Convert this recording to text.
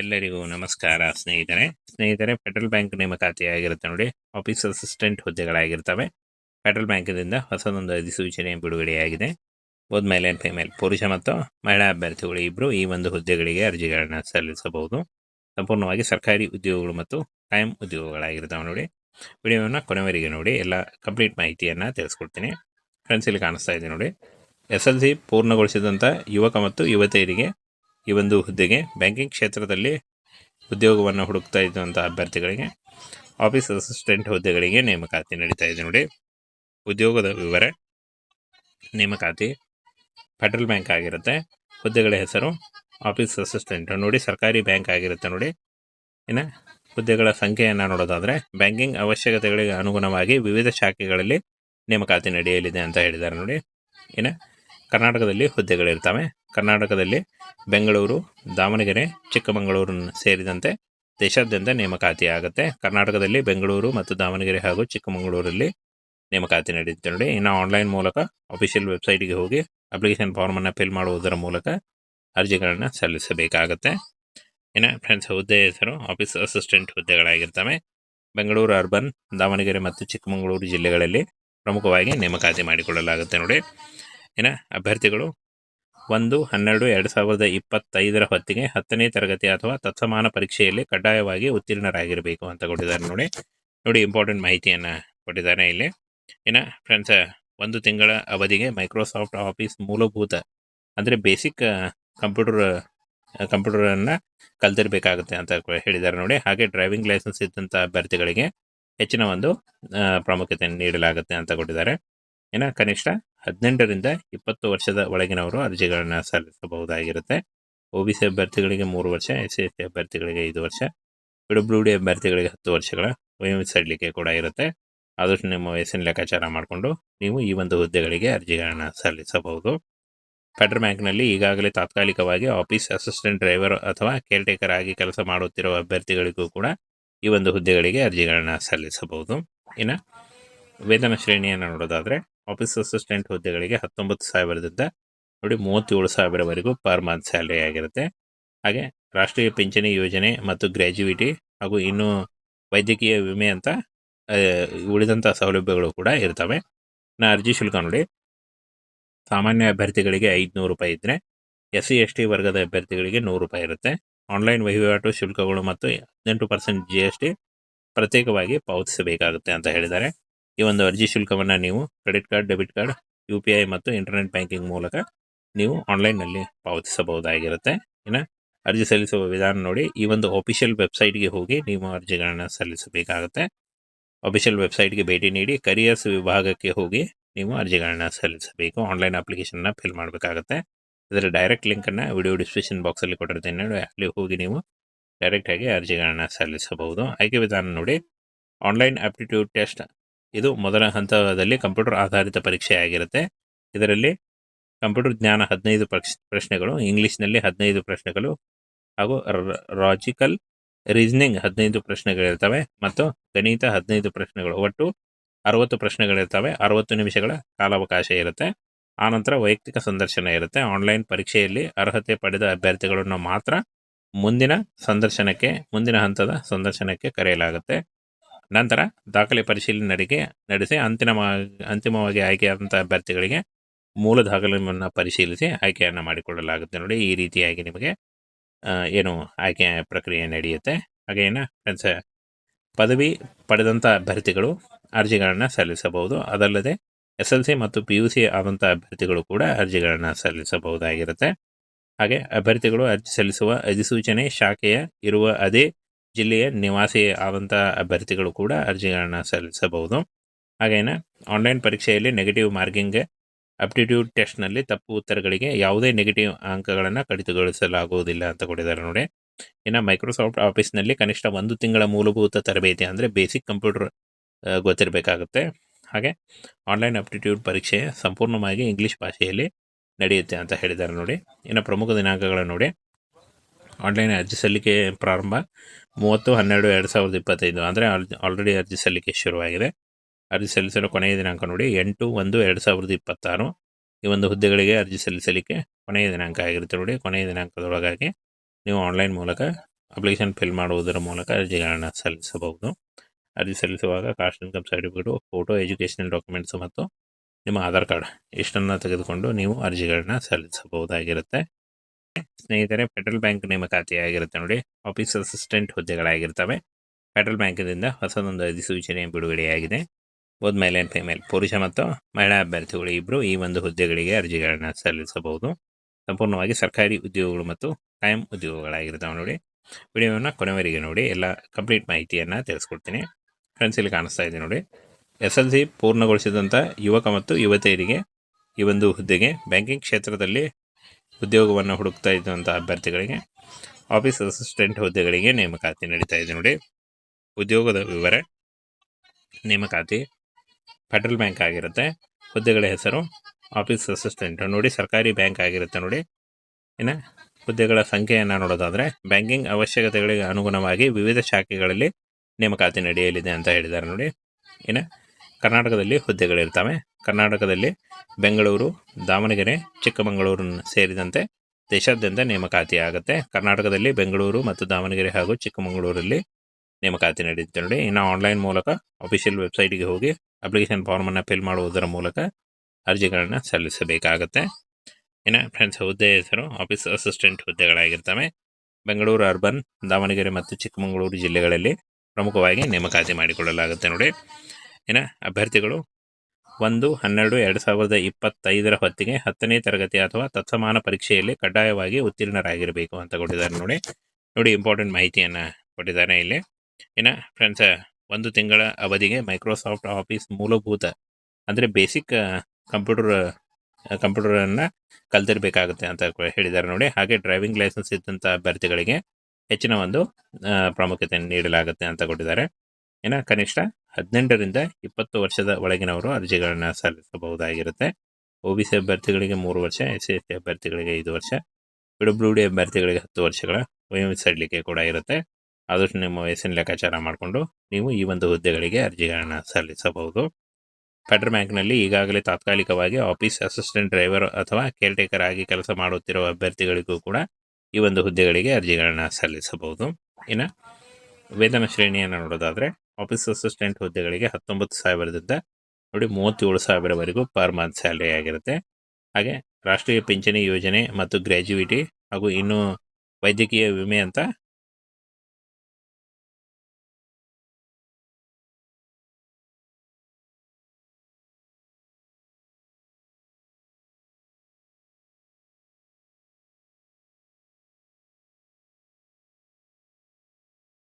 ಎಲ್ಲರಿಗೂ ನಮಸ್ಕಾರ. ಸ್ನೇಹಿತರೆ ಸ್ನೇಹಿತರೆ ಫೆಡರಲ್ ಬ್ಯಾಂಕ್ ನೇಮಕಾತಿಯಾಗಿರುತ್ತೆ ನೋಡಿ. ಆಫೀಸ್ ಅಸಿಸ್ಟೆಂಟ್ ಹುದ್ದೆಗಳಾಗಿರ್ತವೆ. ಫೆಡರಲ್ ಬ್ಯಾಂಕ್ದಿಂದ ಹೊಸದೊಂದು ಅಧಿಸೂಚನೆ ಬಿಡುಗಡೆಯಾಗಿದೆ. ಬೋದ್ ಮೇಲ್ ಆ್ಯಂಡ್ ಫಿಮೇಲ್ ಪುರುಷ ಮತ್ತು ಮಹಿಳಾ ಅಭ್ಯರ್ಥಿಗಳು ಇಬ್ಬರು ಈ ಒಂದು ಹುದ್ದೆಗಳಿಗೆ ಅರ್ಜಿಗಳನ್ನು ಸಲ್ಲಿಸಬಹುದು. ಸಂಪೂರ್ಣವಾಗಿ ಸರ್ಕಾರಿ ಉದ್ಯೋಗಗಳು ಮತ್ತು ಕಾಯಂ ಉದ್ಯೋಗಗಳಾಗಿರ್ತವೆ ನೋಡಿ. ವಿಡಿಯೋವನ್ನು ಕೊನೆವರೆಗೆ ನೋಡಿ. ಎಲ್ಲ ಕಂಪ್ಲೀಟ್ ಮಾಹಿತಿಯನ್ನು ತಿಳಿಸ್ಕೊಡ್ತೀನಿ. ಫ್ರೆಂಡ್ಸ್ ಇಲ್ಲಿ ಕಾಣಿಸ್ತಾ ಇದೆ ನೋಡಿ. ಎಸ್ ಎಲ್ ಸಿ ಪೂರ್ಣಗೊಳಿಸಿದಂಥ ಯುವಕ ಮತ್ತು ಯುವತಿಯರಿಗೆ ಈ ಒಂದು ಹುದ್ದೆಗೆ ಬ್ಯಾಂಕಿಂಗ್ ಕ್ಷೇತ್ರದಲ್ಲಿ ಉದ್ಯೋಗವನ್ನು ಹುಡುಕ್ತಾ ಇದ್ದಂಥ ಅಭ್ಯರ್ಥಿಗಳಿಗೆ, ಆಫೀಸ್ ಅಸಿಸ್ಟೆಂಟ್ ಹುದ್ದೆಗಳಿಗೆ ನೇಮಕಾತಿ ನಡೀತಾ ಇದೆ ನೋಡಿ. ಉದ್ಯೋಗದ ವಿವರ, ನೇಮಕಾತಿ ಫೆಡ್ರಲ್ ಬ್ಯಾಂಕ್ ಆಗಿರುತ್ತೆ. ಹುದ್ದೆಗಳ ಹೆಸರು, ಆಫೀಸ್ ಅಸಿಸ್ಟೆಂಟ್ ನೋಡಿ, ಸರ್ಕಾರಿ ಬ್ಯಾಂಕ್ ಆಗಿರುತ್ತೆ ನೋಡಿ. ಇನ್ನು ಹುದ್ದೆಗಳ ಸಂಖ್ಯೆಯನ್ನು ನೋಡೋದಾದರೆ, ಬ್ಯಾಂಕಿಂಗ್ ಅವಶ್ಯಕತೆಗಳಿಗೆ ಅನುಗುಣವಾಗಿ ವಿವಿಧ ಶಾಖೆಗಳಲ್ಲಿ ನೇಮಕಾತಿ ನಡೆಯಲಿದೆ ಅಂತ ಹೇಳಿದ್ದಾರೆ ನೋಡಿ. ಇನ್ನು ಕರ್ನಾಟಕದಲ್ಲಿ ಹುದ್ದೆಗಳಿರ್ತವೆ. ಕರ್ನಾಟಕದಲ್ಲಿ ಬೆಂಗಳೂರು, ದಾವಣಗೆರೆ ಚಿಕ್ಕಮಗಳೂರು ಸೇರಿದಂತೆ ದೇಶಾದ್ಯಂತ ನೇಮಕಾತಿ ಆಗುತ್ತೆ. ಕರ್ನಾಟಕದಲ್ಲಿ ಬೆಂಗಳೂರು ಮತ್ತು ದಾವಣಗೆರೆ ಹಾಗೂ ಚಿಕ್ಕಮಗಳೂರಲ್ಲಿ ನೇಮಕಾತಿ ನಡೆಯುತ್ತೆ ನೋಡಿ. ಇನ್ನು ಆನ್ಲೈನ್ ಮೂಲಕ ಅಫಿಷಿಯಲ್ ವೆಬ್ಸೈಟ್ಗೆ ಹೋಗಿ ಅಪ್ಲಿಕೇಶನ್ ಫಾರ್ಮನ್ನು ಫಿಲ್ ಮಾಡುವುದರ ಮೂಲಕ ಅರ್ಜಿಗಳನ್ನು ಸಲ್ಲಿಸಬೇಕಾಗತ್ತೆ. ಇನ್ನು ಫ್ರೆಂಡ್ಸ್ ಹುದ್ದೆ ಹೆಸರು ಆಫೀಸ್ ಅಸಿಸ್ಟೆಂಟ್ ಹುದ್ದೆಗಳಾಗಿರ್ತವೆ. ಬೆಂಗಳೂರು ಅರ್ಬನ್ ದಾವಣಗೆರೆ ಮತ್ತು ಚಿಕ್ಕಮಗಳೂರು ಜಿಲ್ಲೆಗಳಲ್ಲಿ ಪ್ರಮುಖವಾಗಿ ನೇಮಕಾತಿ ಮಾಡಿಕೊಳ್ಳಲಾಗುತ್ತೆ ನೋಡಿ. ಇನ್ನು ಅಭ್ಯರ್ಥಿಗಳು ಒಂದು, ಹನ್ನೆರಡು, ಎರಡು ಸಾವಿರದ ಇಪ್ಪತ್ತೈದರ ಹೊತ್ತಿಗೆ ಹತ್ತನೇ ತರಗತಿ ಅಥವಾ ತತ್ಸಮಾನ ಪರೀಕ್ಷೆಯಲ್ಲಿ ಕಡ್ಡಾಯವಾಗಿ ಉತ್ತೀರ್ಣರಾಗಿರಬೇಕು ಅಂತ ಕೊಟ್ಟಿದ್ದಾರೆ ನೋಡಿ. ನೋಡಿ ಇಂಪಾರ್ಟೆಂಟ್ ಮಾಹಿತಿಯನ್ನು ಕೊಟ್ಟಿದ್ದಾರೆ ಇಲ್ಲಿ. ಇನ್ನು ಫ್ರೆಂಡ್ಸ್ ಒಂದು ತಿಂಗಳ ಅವಧಿಗೆ ಮೈಕ್ರೋಸಾಫ್ಟ್ ಆಫೀಸ್ ಮೂಲಭೂತ ಅಂದರೆ ಬೇಸಿಕ್ ಕಂಪ್ಯೂಟರ್ ಕಂಪ್ಯೂಟರನ್ನು ಕಲ್ತಿರಬೇಕಾಗುತ್ತೆ ಅಂತ ಹೇಳಿದ್ದಾರೆ ನೋಡಿ. ಹಾಗೆ ಡ್ರೈವಿಂಗ್ ಲೈಸೆನ್ಸ್ ಇದ್ದಂಥ ಅಭ್ಯರ್ಥಿಗಳಿಗೆ ಹೆಚ್ಚಿನ ಒಂದು ಪ್ರಾಮುಖ್ಯತೆಯನ್ನು ನೀಡಲಾಗುತ್ತೆ ಅಂತ ಕೊಟ್ಟಿದ್ದಾರೆ. ಇನ್ನು ಕನಿಷ್ಠ ಹದಿನೆಂಟರಿಂದ ಇಪ್ಪತ್ತು ವರ್ಷದ ಒಳಗಿನವರು ಅರ್ಜಿಗಳನ್ನು ಸಲ್ಲಿಸಬಹುದಾಗಿರುತ್ತೆ. ಒ ಬಿ ಸಿ ಅಭ್ಯರ್ಥಿಗಳಿಗೆ ಮೂರು ವರ್ಷ, ಎಸ್ ಎಸ್ ಸಿ ಅಭ್ಯರ್ಥಿಗಳಿಗೆ ಐದು ವರ್ಷ ಡಬ್ಲ್ಯೂ ಡಿ ಅಭ್ಯರ್ಥಿಗಳಿಗೆ ಹತ್ತು ವರ್ಷಗಳ ಸಡಿಲಿಕೆ ಕೂಡ ಇರುತ್ತೆ. ಆದಷ್ಟು ನಿಮ್ಮ ವಯಸ್ಸಿನ ಲೆಕ್ಕಾಚಾರ ಮಾಡಿಕೊಂಡು ನೀವು ಈ ಒಂದು ಹುದ್ದೆಗಳಿಗೆ ಅರ್ಜಿಗಳನ್ನು ಸಲ್ಲಿಸಬಹುದು. ಫೆಡರಲ್ ಬ್ಯಾಂಕ್ನಲ್ಲಿ ಈಗಾಗಲೇ ತಾತ್ಕಾಲಿಕವಾಗಿ ಆಫೀಸ್ ಅಸಿಸ್ಟೆಂಟ್ ಡ್ರೈವರ್ ಅಥವಾ ಕೇರ್ ಟೇಕರ್ ಆಗಿ ಕೆಲಸ ಮಾಡುತ್ತಿರುವ ಅಭ್ಯರ್ಥಿಗಳಿಗೂ ಕೂಡ ಈ ಒಂದು ಹುದ್ದೆಗಳಿಗೆ ಅರ್ಜಿಗಳನ್ನು ಸಲ್ಲಿಸಬಹುದು. ಇನ್ನು ವೇತನ ಶ್ರೇಣಿಯನ್ನು ನೋಡೋದಾದರೆ ಆಫೀಸ್ ಅಸಿಸ್ಟೆಂಟ್ ಹುದ್ದೆಗಳಿಗೆ ಹತ್ತೊಂಬತ್ತು ಸಾವಿರದಿಂದ ನೋಡಿ, ಮೂವತ್ತೇಳು ಸಾವಿರವರೆಗೂ ಪರ್ ಮಂತ್ ಸ್ಯಾಲ್ರಿ ಆಗಿರುತ್ತೆ. ಹಾಗೆ ರಾಷ್ಟ್ರೀಯ ಪಿಂಚಣಿ ಯೋಜನೆ ಮತ್ತು ಗ್ರ್ಯಾಜುಯಿಟಿ ಹಾಗೂ ಇನ್ನೂ ವೈದ್ಯಕೀಯ ವಿಮೆ ಅಂತ ಉಳಿದಂಥ ಸೌಲಭ್ಯಗಳು ಕೂಡ ಇರ್ತವೆ. ನಾ ಅರ್ಜಿ ಶುಲ್ಕ ನೋಡಿ. ಸಾಮಾನ್ಯ ಅಭ್ಯರ್ಥಿಗಳಿಗೆ ಐದುನೂರು ರೂಪಾಯಿ ಇದ್ದರೆ ಎಸ್ ಸಿ ಎಸ್ ಟಿ ವರ್ಗದ ಅಭ್ಯರ್ಥಿಗಳಿಗೆ ನೂರು ರೂಪಾಯಿ ಇರುತ್ತೆ. ಆನ್ಲೈನ್ ವಹಿವಾಟು ಶುಲ್ಕಗಳು ಮತ್ತು ಹದಿನೆಂಟು ಪರ್ಸೆಂಟ್ ಜಿ ಎಸ್ ಟಿ ಪ್ರತ್ಯೇಕವಾಗಿ ಪಾವತಿಸಬೇಕಾಗುತ್ತೆ ಅಂತ ಹೇಳಿದ್ದಾರೆ. ಈ ಒಂದು ಅರ್ಜಿ ಶುಲ್ಕವನ್ನು ನೀವು credit card, debit card, U P I ಮತ್ತು ಇಂಟರ್ನೆಟ್ ಬ್ಯಾಂಕಿಂಗ್ ಮೂಲಕ ನೀವು ಆನ್ಲೈನ್ನಲ್ಲಿ ಪಾವತಿಸಬಹುದಾಗಿರುತ್ತೆ. ಇನ್ನು ಅರ್ಜಿ ಸಲ್ಲಿಸುವ ವಿಧಾನ ನೋಡಿ, ಈ ಒಂದು ಅಫಿಷಿಯಲ್ ವೆಬ್ಸೈಟ್ಗೆ ಹೋಗಿ ನೀವು ಅರ್ಜಿಗಳನ್ನು ಸಲ್ಲಿಸಬೇಕಾಗುತ್ತೆ. ಅಫಿಷಿಯಲ್ ವೆಬ್ಸೈಟ್ಗೆ ಭೇಟಿ ನೀಡಿ ಕರಿಯರ್ಸ್ ವಿಭಾಗಕ್ಕೆ ಹೋಗಿ ನೀವು ಅರ್ಜಿಗಳನ್ನ ಸಲ್ಲಿಸಬೇಕು. ಆನ್ಲೈನ್ ಅಪ್ಲಿಕೇಶನ್ನ ಫಿಲ್ ಮಾಡಬೇಕಾಗುತ್ತೆ. ಇದರ ಡೈರೆಕ್ಟ್ ಲಿಂಕನ್ನು ವಿಡಿಯೋ ಡಿಸ್ಕ್ರಿಪ್ಷನ್ ಬಾಕ್ಸಲ್ಲಿ ಕೊಟ್ಟಿರ್ತೀನಿ ನೋಡಿ, ಅಲ್ಲಿ ಹೋಗಿ ನೀವು ಡೈರೆಕ್ಟಾಗಿ ಅರ್ಜಿಗಳನ್ನು ಸಲ್ಲಿಸಬಹುದು. ಆಯ್ಕೆ ವಿಧಾನ ನೋಡಿ ಆನ್ಲೈನ್ ಆಪ್ಟಿಟ್ಯೂಡ್ ಟೆಸ್ಟ್ ಇದು ಮೊದಲ ಹಂತದಲ್ಲಿ ಕಂಪ್ಯೂಟರ್ ಆಧಾರಿತ ಪರೀಕ್ಷೆ ಆಗಿರುತ್ತೆ. ಇದರಲ್ಲಿ ಕಂಪ್ಯೂಟರ್ ಜ್ಞಾನ ಹದಿನೈದು ಪ್ರಶ್, ಪ್ರಶ್ನೆಗಳು, ಇಂಗ್ಲೀಷ್ನಲ್ಲಿ ಹದಿನೈದು ಪ್ರಶ್ನೆಗಳು ಹಾಗೂ ರಾಜಿಕಲ್ ರೀಸನಿಂಗ್ ಹದಿನೈದು ಪ್ರಶ್ನೆಗಳಿರ್ತವೆ ಮತ್ತು ಗಣಿತ ಹದಿನೈದು ಪ್ರಶ್ನೆಗಳು. ಒಟ್ಟು ಅರವತ್ತು ಪ್ರಶ್ನೆಗಳಿರ್ತವೆ. ಅರವತ್ತು ನಿಮಿಷಗಳ ಕಾಲಾವಕಾಶ ಇರುತ್ತೆ. ಆನಂತರ ವೈಯಕ್ತಿಕ ಸಂದರ್ಶನ ಇರುತ್ತೆ. ಆನ್ಲೈನ್ ಪರೀಕ್ಷೆಯಲ್ಲಿ ಅರ್ಹತೆ ಪಡೆದ ಅಭ್ಯರ್ಥಿಗಳನ್ನು ಮಾತ್ರ ಮುಂದಿನ ಸಂದರ್ಶನಕ್ಕೆ, ಮುಂದಿನ ಹಂತದ ಸಂದರ್ಶನಕ್ಕೆ ಕರೆಯಲಾಗುತ್ತೆ. ನಂತರ ದಾಖಲೆ ಪರಿಶೀಲನೆ ನಡೆಗೆ ನಡೆಸಿ ಅಂತಿಮ ಅಂತಿಮವಾಗಿ ಆಯ್ಕೆಯಾದಂಥ ಅಭ್ಯರ್ಥಿಗಳಿಗೆ ಮೂಲ ದಾಖಲೆಯನ್ನು ಪರಿಶೀಲಿಸಿ ಆಯ್ಕೆಯನ್ನು ಮಾಡಿಕೊಳ್ಳಲಾಗುತ್ತೆ ನೋಡಿ. ಈ ರೀತಿಯಾಗಿ ನಿಮಗೆ ಏನು ಆಯ್ಕೆ ಪ್ರಕ್ರಿಯೆ ನಡೆಯುತ್ತೆ. ಹಾಗೇನ ಫ್ರೆಂಡ್ಸ್, ಪದವಿ ಪಡೆದಂಥ ಅಭ್ಯರ್ಥಿಗಳು ಅರ್ಜಿಗಳನ್ನು ಸಲ್ಲಿಸಬಹುದು. ಅದಲ್ಲದೆ ಎಸ್ ಎಲ್ ಸಿ ಮತ್ತು ಪಿ ಯು ಸಿ ಆದಂಥ ಅಭ್ಯರ್ಥಿಗಳು ಕೂಡ ಅರ್ಜಿಗಳನ್ನು ಸಲ್ಲಿಸಬಹುದಾಗಿರುತ್ತೆ. ಹಾಗೆ ಅಭ್ಯರ್ಥಿಗಳು ಅರ್ಜಿ ಸಲ್ಲಿಸುವ ಅಧಿಸೂಚನೆ ಶಾಖೆಯ ಇರುವ ಅದೇ ಜಿಲ್ಲೆಯ ನಿವಾಸಿ ಆದಂಥ ಅಭ್ಯರ್ಥಿಗಳು ಕೂಡ ಅರ್ಜಿಗಳನ್ನು ಸಲ್ಲಿಸಬಹುದು. ಹಾಗೇನ ಆನ್ಲೈನ್ ಪರೀಕ್ಷೆಯಲ್ಲಿ ನೆಗೆಟಿವ್ ಮಾರ್ಕಿಂಗ್ ಅಪ್ಟಿಟ್ಯೂಡ್ ಟೆಸ್ಟ್ನಲ್ಲಿ ತಪ್ಪು ಉತ್ತರಗಳಿಗೆ ಯಾವುದೇ ನೆಗೆಟಿವ್ ಅಂಕಗಳನ್ನು ಕಡಿತಗೊಳಿಸಲಾಗುವುದಿಲ್ಲ ಅಂತ ಕೊಟ್ಟಿದ್ದಾರೆ ನೋಡಿ. ಇನ್ನು ಮೈಕ್ರೋಸಾಫ್ಟ್ ಆಫೀಸ್ನಲ್ಲಿ ಕನಿಷ್ಠ ಒಂದು ತಿಂಗಳ ಮೂಲಭೂತ ತರಬೇತಿ ಅಂದರೆ ಬೇಸಿಕ್ ಕಂಪ್ಯೂಟರ್ ಗೊತ್ತಿರಬೇಕಾಗುತ್ತೆ. ಹಾಗೆ ಆನ್ಲೈನ್ ಅಪ್ಟಿಟ್ಯೂಡ್ ಪರೀಕ್ಷೆ ಸಂಪೂರ್ಣವಾಗಿ ಇಂಗ್ಲೀಷ್ ಭಾಷೆಯಲ್ಲಿ ನಡೆಯುತ್ತೆ ಅಂತ ಹೇಳಿದ್ದಾರೆ ನೋಡಿ. ಇನ್ನು ಪ್ರಮುಖ ದಿನಾಂಕಗಳನ್ನು ನೋಡಿ. ಆನ್ಲೈನ್ ಅರ್ಜಿ ಸಲ್ಲಿಕೆ ಪ್ರಾರಂಭ ಮೂವತ್ತು, ಹನ್ನೆರಡು, ಎರಡು ಸಾವಿರದ ಇಪ್ಪತ್ತೈದು. ಅಂದರೆ ಆಲ್ರೆಡಿ ಅರ್ಜಿ ಸಲ್ಲಿಕೆ ಶುರುವಾಗಿದೆ. ಅರ್ಜಿ ಸಲ್ಲಿಸಲು ಕೊನೆಯ ದಿನಾಂಕ ನೋಡಿ, ಎಂಟು, ಒಂದು, ಎರಡು ಸಾವಿರದ ಇಪ್ಪತ್ತಾರು. ಈ ಒಂದು ಹುದ್ದೆಗಳಿಗೆ ಅರ್ಜಿ ಸಲ್ಲಿಸಲಿಕ್ಕೆ ಕೊನೆಯ ದಿನಾಂಕ ಆಗಿರುತ್ತೆ ನೋಡಿ. ಕೊನೆಯ ದಿನಾಂಕದೊಳಗಾಗಿ ನೀವು ಆನ್ಲೈನ್ ಮೂಲಕ ಅಪ್ಲಿಕೇಶನ್ ಫಿಲ್ ಮಾಡುವುದರ ಮೂಲಕ ಅರ್ಜಿಗಳನ್ನು ಸಲ್ಲಿಸಬಹುದು. ಅರ್ಜಿ ಸಲ್ಲಿಸುವಾಗ caste income certificate photo educational documents ಮತ್ತು ನಿಮ್ಮ ಆಧಾರ್ ಕಾರ್ಡ್ ಇಷ್ಟನ್ನು ತೆಗೆದುಕೊಂಡು ನೀವು ಅರ್ಜಿಗಳನ್ನ ಸಲ್ಲಿಸಬಹುದಾಗಿರುತ್ತೆ. ಸ್ನೇಹಿತರೆ ಫೆಡರಲ್ ಬ್ಯಾಂಕ್ ನೇಮಕಾತಿಯಾಗಿರುತ್ತೆ ನೋಡಿ. ಆಫೀಸ್ ಅಸಿಸ್ಟೆಂಟ್ ಹುದ್ದೆಗಳಾಗಿರ್ತವೆ. ಫೆಡರಲ್ ಬ್ಯಾಂಕ್ದಿಂದ ಹೊಸದೊಂದು ಅಧಿಸೂಚನೆ ಬಿಡುಗಡೆಯಾಗಿದೆ. ಬೋತ್ ಮೇಲ್ ಆ್ಯಂಡ್ ಫಿಮೇಲ್ ಪುರುಷ ಮತ್ತು ಮಹಿಳಾ ಅಭ್ಯರ್ಥಿಗಳು ಇಬ್ಬರು ಈ ಒಂದು ಹುದ್ದೆಗಳಿಗೆ ಅರ್ಜಿಗಳನ್ನು ಸಲ್ಲಿಸಬಹುದು. ಸಂಪೂರ್ಣವಾಗಿ ಸರ್ಕಾರಿ ಉದ್ಯೋಗಗಳು ಮತ್ತು ಕಾಯಂ ಉದ್ಯೋಗಗಳಾಗಿರ್ತಾವೆ ನೋಡಿ. ವಿಡಿಯೋವನ್ನು ಕೊನೆವರೆಗೆ ನೋಡಿ. ಎಲ್ಲ ಕಂಪ್ಲೀಟ್ ಮಾಹಿತಿಯನ್ನು ತಿಳಿಸ್ಕೊಡ್ತೀನಿ. ಫ್ರೆಂಡ್ಸ್ ಇಲ್ಲಿ ಕಾಣಿಸ್ತಾ ಇದೆ ನೋಡಿ. ಎಸ್ ಎಲ್ ಸಿ ಪೂರ್ಣಗೊಳಿಸಿದಂಥ ಯುವಕ ಮತ್ತು ಯುವತಿಯರಿಗೆ ಈ ಒಂದು ಹುದ್ದೆಗೆ ಬ್ಯಾಂಕಿಂಗ್ ಕ್ಷೇತ್ರದಲ್ಲಿ ಉದ್ಯೋಗವನ್ನು ಹುಡುಕ್ತಾ ಇದ್ದಂಥ ಅಭ್ಯರ್ಥಿಗಳಿಗೆ ಆಫೀಸ್ ಅಸಿಸ್ಟೆಂಟ್ ಹುದ್ದೆಗಳಿಗೆ ನೇಮಕಾತಿ ನಡೀತಾ ಇದೆ ನೋಡಿ. ಉದ್ಯೋಗದ ವಿವರ, ನೇಮಕಾತಿ ಫೆಡರಲ್ ಬ್ಯಾಂಕ್ ಆಗಿರುತ್ತೆ. ಹುದ್ದೆಗಳ ಹೆಸರು ಆಫೀಸ್ ಅಸಿಸ್ಟೆಂಟ್ ನೋಡಿ, ಸರ್ಕಾರಿ ಬ್ಯಾಂಕ್ ಆಗಿರುತ್ತೆ ನೋಡಿ. ಇನ್ನು ಹುದ್ದೆಗಳ ಸಂಖ್ಯೆಯನ್ನು ನೋಡೋದಾದರೆ ಬ್ಯಾಂಕಿಂಗ್ ಅವಶ್ಯಕತೆಗಳಿಗೆ ಅನುಗುಣವಾಗಿ ವಿವಿಧ ಶಾಖೆಗಳಲ್ಲಿ ನೇಮಕಾತಿ ನಡೆಯಲಿದೆ ಅಂತ ಹೇಳಿದ್ದಾರೆ ನೋಡಿ. ಇನ್ನು ಕರ್ನಾಟಕದಲ್ಲಿ ಹುದ್ದೆಗಳಿರ್ತವೆ. ಕರ್ನಾಟಕದಲ್ಲಿ ಬೆಂಗಳೂರು, ದಾವಣಗೆರೆ ಚಿಕ್ಕಮಗಳೂರು ಸೇರಿದಂತೆ ದೇಶಾದ್ಯಂತ ನೇಮಕಾತಿ ಆಗುತ್ತೆ. ಕರ್ನಾಟಕದಲ್ಲಿ ಬೆಂಗಳೂರು ಮತ್ತು ದಾವಣಗೆರೆ ಹಾಗೂ ಚಿಕ್ಕಮಗಳೂರಲ್ಲಿ ನೇಮಕಾತಿ ನಡೆಯುತ್ತೆ ನೋಡಿ. ಇನ್ನು ಆನ್ಲೈನ್ ಮೂಲಕ ಅಫಿಷಿಯಲ್ ವೆಬ್ಸೈಟ್ಗೆ ಹೋಗಿ ಅಪ್ಲಿಕೇಶನ್ ಫಾರ್ಮನ್ನು ಫಿಲ್ ಮಾಡುವುದರ ಮೂಲಕ ಅರ್ಜಿಗಳನ್ನು ಸಲ್ಲಿಸಬೇಕಾಗತ್ತೆ. ಇನ್ನು ಫ್ರೆಂಡ್ಸ್ ಹುದ್ದೆ ಹೆಸರು ಆಫೀಸ್ ಅಸಿಸ್ಟೆಂಟ್ ಹುದ್ದೆಗಳಾಗಿರ್ತವೆ. ಬೆಂಗಳೂರು ಅರ್ಬನ್ ದಾವಣಗೆರೆ ಮತ್ತು ಚಿಕ್ಕಮಗಳೂರು ಜಿಲ್ಲೆಗಳಲ್ಲಿ ಪ್ರಮುಖವಾಗಿ ನೇಮಕಾತಿ ಮಾಡಿಕೊಳ್ಳಲಾಗುತ್ತೆ ನೋಡಿ. ಇನ್ನು ಅಭ್ಯರ್ಥಿಗಳು ಒಂದು, ಹನ್ನೆರಡು, ಎರಡು ಸಾವಿರದ ಇಪ್ಪತ್ತೈದರ ಹೊತ್ತಿಗೆ ಹತ್ತನೇ ತರಗತಿ ಅಥವಾ ತತ್ಸಮಾನ ಪರೀಕ್ಷೆಯಲ್ಲಿ ಕಡ್ಡಾಯವಾಗಿ ಉತ್ತೀರ್ಣರಾಗಿರಬೇಕು ಅಂತ ಕೊಟ್ಟಿದ್ದಾರೆ ನೋಡಿ. ನೋಡಿ ಇಂಪಾರ್ಟೆಂಟ್ ಮಾಹಿತಿಯನ್ನು ಕೊಟ್ಟಿದ್ದಾರೆ ಇಲ್ಲಿ. ಏನ ಫ್ರೆಂಡ್ಸ್ ಒಂದು ತಿಂಗಳ ಅವಧಿಗೆ ಮೈಕ್ರೋಸಾಫ್ಟ್ ಆಫೀಸ್ ಮೂಲಭೂತ ಅಂದರೆ ಬೇಸಿಕ್ ಕಂಪ್ಯೂಟರ್ ಕಂಪ್ಯೂಟರನ್ನು ಕಲ್ತಿರಬೇಕಾಗುತ್ತೆ ಅಂತ ಹೇಳಿದ್ದಾರೆ ನೋಡಿ. ಹಾಗೆ ಡ್ರೈವಿಂಗ್ ಲೈಸೆನ್ಸ್ ಇದ್ದಂಥ ಅಭ್ಯರ್ಥಿಗಳಿಗೆ ಹೆಚ್ಚಿನ ಒಂದು ಪ್ರಾಮುಖ್ಯತೆಯನ್ನು ನೀಡಲಾಗುತ್ತೆ ಅಂತ ಕೊಟ್ಟಿದ್ದಾರೆ. ಏನ, ಕನಿಷ್ಠ ಹದಿನೆಂಟರಿಂದ ಇಪ್ಪತ್ತು ವರ್ಷದ ಒಳಗಿನವರು ಅರ್ಜಿಗಳನ್ನು ಸಲ್ಲಿಸಬಹುದಾಗಿರುತ್ತೆ. ಒ ಬಿ ಸಿ ಅಭ್ಯರ್ಥಿಗಳಿಗೆ ಮೂರು ವರ್ಷ, ಎಸ್ ಸಿ ಎಸ್ ಟಿ ಅಭ್ಯರ್ಥಿಗಳಿಗೆ ಐದು ವರ್ಷ ಡಬ್ಲ್ಯೂ ಡಿ ಅಭ್ಯರ್ಥಿಗಳಿಗೆ ಹತ್ತು ವರ್ಷಗಳ ಸಡಲಿಕೆ ಕೂಡ ಇರುತ್ತೆ. ಆದಷ್ಟು ನಿಮ್ಮ ವಯಸ್ಸಿನ ಲೆಕ್ಕಾಚಾರ ಮಾಡಿಕೊಂಡು ನೀವು ಈ ಒಂದು ಹುದ್ದೆಗಳಿಗೆ ಅರ್ಜಿಗಳನ್ನು ಸಲ್ಲಿಸಬಹುದು. ಫೆಡರಲ್ ಬ್ಯಾಂಕ್ನಲ್ಲಿ ಈಗಾಗಲೇ ತಾತ್ಕಾಲಿಕವಾಗಿ ಆಫೀಸ್ ಅಸಿಸ್ಟೆಂಟ್ ಡ್ರೈವರ್ ಅಥವಾ ಕೇರ್ಟೇಕರ್ ಆಗಿ ಕೆಲಸ ಮಾಡುತ್ತಿರುವ ಅಭ್ಯರ್ಥಿಗಳಿಗೂ ಕೂಡ ಈ ಒಂದು ಹುದ್ದೆಗಳಿಗೆ ಅರ್ಜಿಗಳನ್ನು ಸಲ್ಲಿಸಬಹುದು. ಇನ್ನು ವೇತನ ಶ್ರೇಣಿಯನ್ನು ನೋಡೋದಾದರೆ ಆಫೀಸ್ ಅಸಿಸ್ಟೆಂಟ್ ಹುದ್ದೆಗಳಿಗೆ ಹತ್ತೊಂಬತ್ತು ಸಾವಿರದಿಂದ ನೋಡಿ ಮೂವತ್ತೇಳು ಸಾವಿರವರೆಗೂ ಪರ್ ಮಂತ್ ಸ್ಯಾಲ್ರಿ ಆಗಿರುತ್ತೆ. ಹಾಗೆ ರಾಷ್ಟ್ರೀಯ ಪಿಂಚಣಿ ಯೋಜನೆ ಮತ್ತು ಗ್ರ್ಯಾಜುಯಿಟಿ ಹಾಗೂ ಇನ್ನು ವೈದ್ಯಕೀಯ ವಿಮೆ ಅಂತ